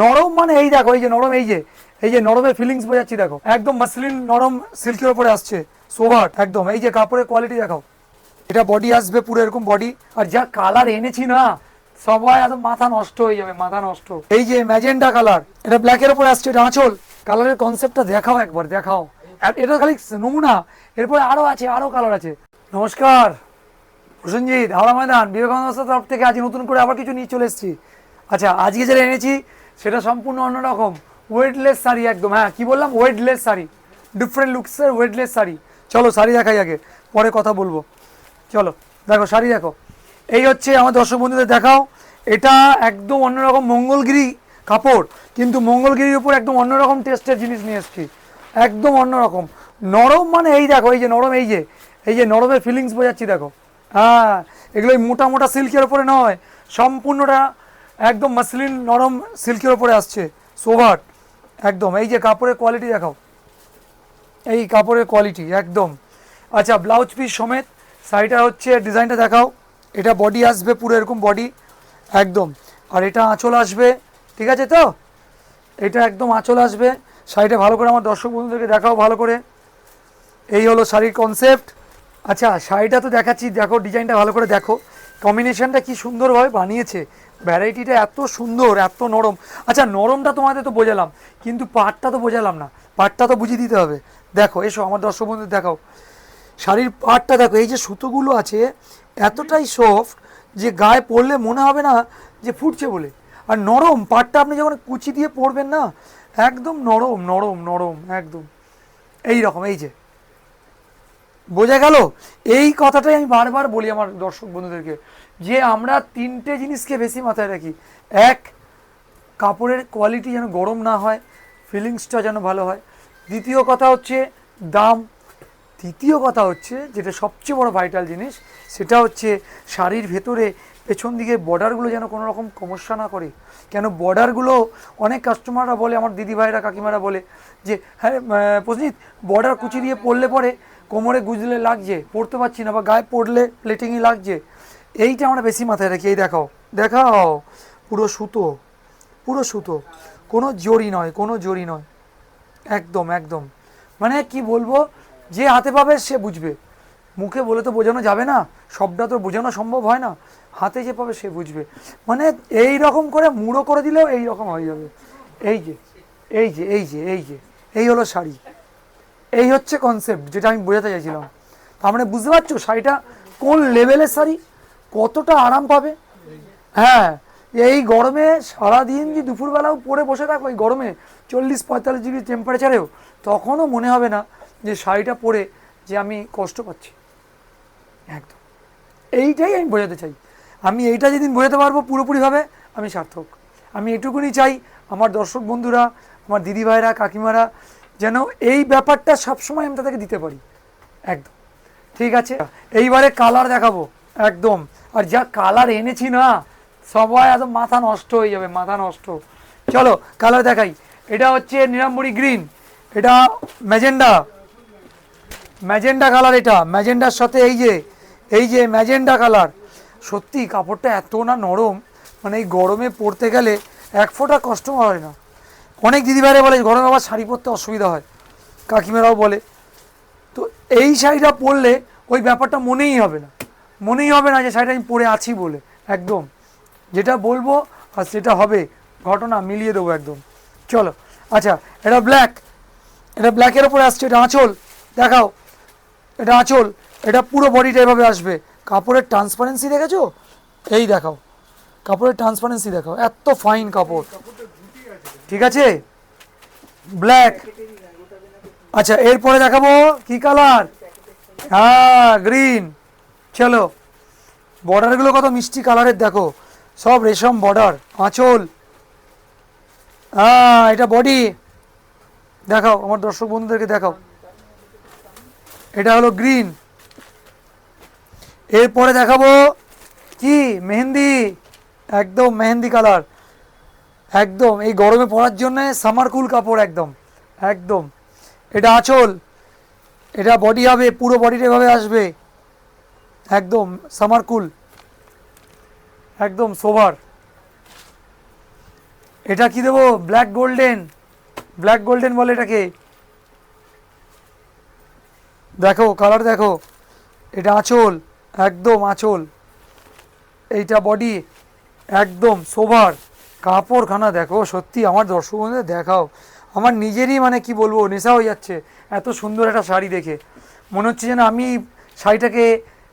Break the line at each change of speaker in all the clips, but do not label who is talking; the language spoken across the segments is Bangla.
নরম মানে এই দেখো, এই যে নরম, এই যে এই যে নরমের ফিলিংস বোঝাচ্ছি দেখো। একদম মাসলিন নরম সিল্কের উপরে আসছে, সোভার, একদম। এই যে কাপড়ের কোয়ালিটি দেখো এটা বডি আসবে পুরো এরকম বডি আর যা কালার এনেছি না, সবাই একদম মাথা নষ্ট হয়ে যাবে, মাথা নষ্ট। এই যে ম্যাজেন্ডা কালার এটা ব্ল্যাকের উপরে আসছে, এটা আঁচল। কালারের কনসেপ্টটা দেখাও একবার, দেখাও। এটা খালি নমুনা, এরপরে আরও আছে, আরও কালার আছে। নমস্কার, প্রসেনজিৎ, হাওড়া ময়দান, বিবেকানন্দ তরফ থেকে আজ নতুন করে আবার কিছু নিয়ে চলে এসেছি। আচ্ছা আজকে যেটা এনেছি সেটা সম্পূর্ণ অন্যরকম। ওয়েটলেস শাড়ি একদম। হ্যাঁ কি বললাম? Weightless sari. Different লুকসের weightless sari. চলো, শাড়ি দেখাই আগে। পরে কথা বলব। চলো, দেখো, শাড়ি দেখো। এই হচ্ছে আমার দর্শক বন্ধুদের দেখাও। এটা একদম অন্যরকম মঙ্গলগিরি কাপড়, কিন্তু মঙ্গলগিরির উপর একদম অন্যরকম টেস্টের জিনিস নিয়ে এসেছি। একদম অন্যরকম। নরম মানে এই দেখো, এই যে নরম, এই যে এই যে নরমের ফিলিংস বোঝাচ্ছি, দেখো। হ্যাঁ এগুলো মোটা মোটা সিল্কের উপরে নয়। সম্পূর্ণটা একদম মাসলিন নরম সিল্কের ওপরে আসছে। সোভার, একদম। এই যে কাপড়ের কোয়ালিটি দেখাও। এই কাপড়ের কোয়ালিটি একদম। আচ্ছা ব্লাউজ পিস সমেত শাড়িটা হচ্ছে ডিজাইনটা দেখাও। এটা বডি আসবে, পুরো এরকম বডি একদম। আর এটা আঁচল আসবে, ঠিক আছে তো? এটা একদম আঁচল আসবে। শাড়িটা ভালো করে আমার দর্শক বন্ধুদেরকে দেখাও ভালো করে। এই হলো শাড়ির কনসেপ্ট আচ্ছা শাড়িটা তো দেখাচ্ছি। দেখো ডিজাইনটা ভালো করে দেখো। কম্বিনেশনটা কি সুন্দরভাবে বানিয়েছে। ভ্যারাইটিটা এত সুন্দর, এত নরম। আচ্ছা নরমটা তোমাদের তো বোঝালাম, কিন্তু পাটটা তো বোঝালাম না। পাটটা তো বুঝিয়ে দিতে হবে। দেখো, এসো আমার দর্শক বন্ধু দেখাও। শাড়ির পাটটা দেখো, এই যে সুতোগুলো আছে, এতটাই সফট যে গায়ে পরলে মনে হবে না যে ফুটছে বলে। আর নরম, পাটটা আপনি যখন কুচি দিয়ে পরবেন না, একদম নরম নরম নরম, একদম। এই রকম এই যে। বোঝা গেল? এই কথাটাই আমি বারবার বলি আমার দর্শক বন্ধুদেরকে, যে আমরা তিনটে জিনিসকে বেশি মাথায় রাখি। এক, কাপড়ের কোয়ালিটি যেন গরম না হয় ফিলিংসটা যেন ভালো হয়। দ্বিতীয় কথা হচ্ছে দাম। তৃতীয় কথা হচ্ছে যেটা সবচেয়ে বড় ভাইটাল জিনিস, সেটা হচ্ছে শাড়ির ভেতরে, পেছন দিকে বর্ডারগুলো যেন কোনো রকম সমস্যা না করে। কেন বর্ডারগুলো অনেক কাস্টমাররা বলে, আমার দিদি ভাইরা কাকিমারা বলে যে হ্যাঁ প্রসিত বর্ডার কুচি দিয়ে পড়লে পরে কোমরে গুজলে লাগছে, পড়তে পারছি না বা গায়ে পড়লে প্লেটিংই লাগছে। এইটা আমরা বেশি মাথায় রাখি। এই দেখাও দেখাও। পুরো সুতো পুরো সুতো। কোনো জড়ি নয়, কোনো জড়ি নয়। একদম একদম। মানে কি বলব, যে হাতে পাবে সে বুঝবে। মুখে বলে তো বোঝানো যাবে না সবটা তো বোঝানো সম্ভব হয় না। হাতে যে পাবে সে বুঝবে। মানে এই রকম করে মুড়ো করে দিলেও এই রকম হয়ে যাবে। এই যে এই যে এই যে এই যে, এই হলো শাড়ি। এই হচ্ছে কনসেপ্ট যেটা আমি বোঝাতে চাইছিলাম। তার মানে বুঝতে পারছ, শাড়িটা কোন লেভেলের শাড়ি? কতটা আরাম পাবে? হ্যাঁ এই গরমে সারাদিন যে দুপুরবেলাও পরে বসে থাকো, এই গরমে চল্লিশ পঁয়তাল্লিশ ডিগ্রি টেম্পারেচারেও তখনও মনে হবে না যে শাড়িটা পরে যে আমি কষ্ট পাচ্ছি। একদম। এইটাই আমি বোঝাতে চাই। আমি এইটা যেদিন বোঝাতে পারব পুরোপুরিভাবে, আমি সার্থক। আমি এটুকুনি চাই আমার দর্শক বন্ধুরা, আমার দিদিভাইরা, কাকিমারা যেন এই ব্যাপারটা সবসময় আমি তাদেরকে দিতে পারি। একদম। ঠিক আছে? এইবারে কালার দেখাবো। একদম। আর যা কালার এনেছি না, সবাই একদম মাথা নষ্ট হয়ে যাবে, মাথা নষ্ট। চলো কালার দেখাই। এটা হচ্ছে নিরাম্বরী গ্রিন এটা ম্যাজেন্ডা ম্যাজেন্ডা কালার এটা। ম্যাজেন্ডার সাথে এই যে এই যে ম্যাজেন্ডা কালার সত্যি, কাপড়টা এত না নরম। মানে এই গরমে পরতে গেলে এক ফোঁটা কষ্ট হয় না। অনেক দিদিভাইরা বলে গরমে আবার শাড়ি পরতে অসুবিধা হয়। কাকিমারাও বলে। তো এই শাড়িটা পরলে ওই ব্যাপারটা মনেই হবে না। মনেই হবে না যে শাড়িটা আমি পরে আছি বলে, একদম। যেটা বলব আর সেটা হবে। ঘটনা মিলিয়ে দেবো একদম। চলো। আচ্ছা এটা ব্ল্যাক এটা ব্ল্যাকের ওপরে আসছে, এটা আঁচল। দেখাও। এটা আঁচল। এটা পুরো বডিটা এভাবে আসবে। কাপড়ের ট্রান্সপারেন্সি দেখেছ? এই দেখাও। কাপড়ের ট্রান্সপারেন্সি দেখাও। এত ফাইন কাপড়। ঠিক আছে? ব্ল্যাক আচ্ছা এরপরে দেখাবো কি কালার হ্যাঁ গ্রিন চলো। বর্ডারগুলো কত মিষ্টি কালারের দেখো। সব রেশম বর্ডার আঁচল। হ্যাঁ এটা বডি দেখাও, আমার দর্শক বন্ধুদেরকে দেখাও। এটা হলো গ্রিন এরপরে দেখাবো কি? মেহেন্দি। একদম মেহেন্দি কালার একদম, এই গরমে পরার জন্য সামার কুল কাপড় একদম একদম। এটা আঁচল, এটা বডি হবে, পুরো বডিটা এভাবে আসবে। একদম সামার কুল একদম সোভার এটা কি দেবো? ব্ল্যাক গোল্ডেন ব্ল্যাক গোল্ডেন বলে এটাকে। দেখো কালার দেখো। এটা আঁচল, একদম আঁচল। এইটা বডি একদম সোভার কাপড়খানা দেখো, সত্যি আমার দর্শক বন্ধুদের দেখাও। আমার নিজেরই মানে কি বলব, নেশা হয়ে যাচ্ছে, এত সুন্দর একটা শাড়ি দেখে। মনে হচ্ছে যেন আমি শাড়িটাকে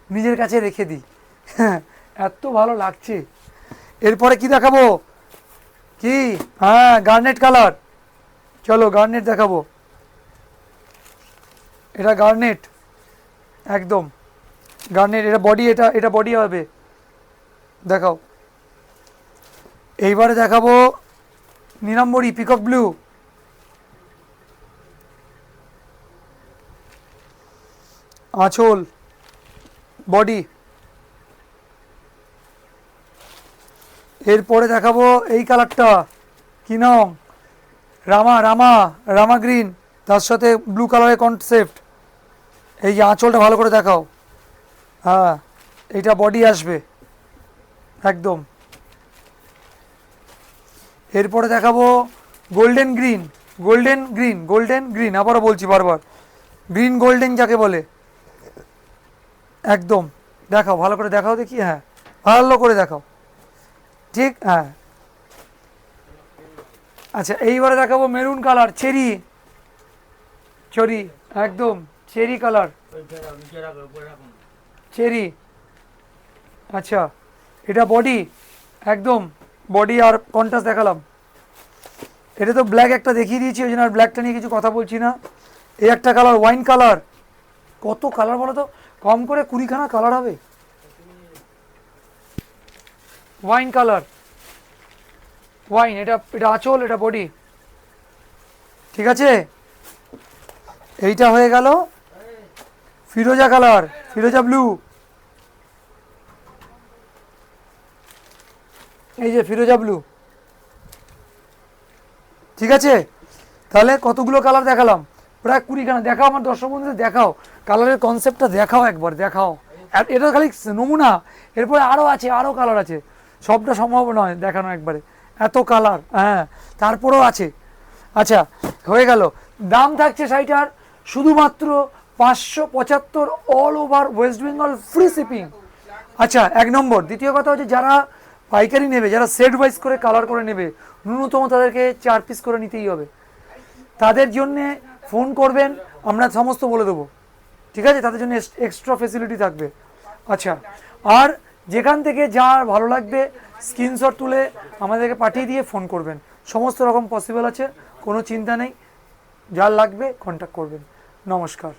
নিজের কাছে রেখে দিই। হ্যাঁ এত ভালো লাগছে। এরপরে কি দেখাবো? কি? হ্যাঁ গার্নেট কালার। চলো গার্নেট দেখাবো। এটা গার্নেট, একদম। গার্নেট, এটা বডি এটা এটা বডি হবে। দেখাও। এইবারে দেখাবো নিরাম্বরি পিকক ব্লু আঁচল বডি এরপরে দেখাবো এই কালারটা, কি নাম রামা রামা রামা গ্রিন তার সাথে ব্লু কালারের কনসেপ্ট এই যে আঁচলটা ভালো করে দেখাও। হ্যাঁ এইটা বডি আসবে। একদম। এরপরে দেখাবো golden green golden green golden green আবারও বলছি বারবার। গ্রিন গোল্ডেন যাকে বলে। একদম। দেখাও, ভালো করে দেখাও দেখি হ্যাঁ। ভালো করে দেখাও। ঠিক হ্যাঁ। আচ্ছা এইবারে দেখাবো মেরুন কালার চেরি চরি একদম চেরি কালার চেরি আচ্ছা এটা বডি একদম বডি আর কন্ট্রাস্ট দেখালাম। এটা তো ব্ল্যাক একটা দেখিয়ে দিয়েছি, ওই জন্য আর ব্ল্যাকটা নিয়ে কিছু কথা বলছি না। এই একটা কালার ওয়াইন কালার কত কালার বলো তো? কম করে কুড়িখানা কালার হবে। ওয়াইন কালার ওয়াইন এটা এটা আঁচল, এটা বডি ঠিক আছে? এইটা হয়ে গেল ফিরোজা কালার ফিরোজা ব্লু এই যে ফিরোজা ব্লু ঠিক আছে? তাহলে কতগুলো কালার দেখালাম? প্রায় কুড়ি কুড়িখানা। দেখাও আমার দর্শক বন্ধুদের, দেখাও। কালারের কনসেপ্টটা দেখাও একবার, দেখাও। এটা খালি নমুনা, এরপরে আরও আছে আরও কালার আছে। সবটা সম্ভব নয় দেখানো একবারে। এত কালার হ্যাঁ তারপরেও আছে। আচ্ছা হয়ে গেল। দাম থাকছে শাড়িটার শুধুমাত্র পাঁচশো পঁচাত্তর all over West Bengal free shipping আচ্ছা এক নম্বর। দ্বিতীয় কথা হচ্ছে যারা পাইকারি নেবে, যারা সেট ওয়াইজ করে কালার করে নেবে, ন্যূনতম তাদেরকে চার পিস করে নিতেই হবে। তাদের জন্যে ফোন করবেন, আমরা সমস্ত বলে দেবো। ঠিক আছে? তাদের জন্য এক্সট্রা ফেসিলিটি থাকবে। আচ্ছা আর যেখান থেকে যা ভালো লাগবে স্ক্রিনশট তুলে আমাদেরকে পাঠিয়ে দিয়ে ফোন করবেন। সমস্ত রকম পসিবল আছে, কোনো চিন্তা নেই। যার লাগবে কন্ট্যাক্ট করবেন। নমস্কার।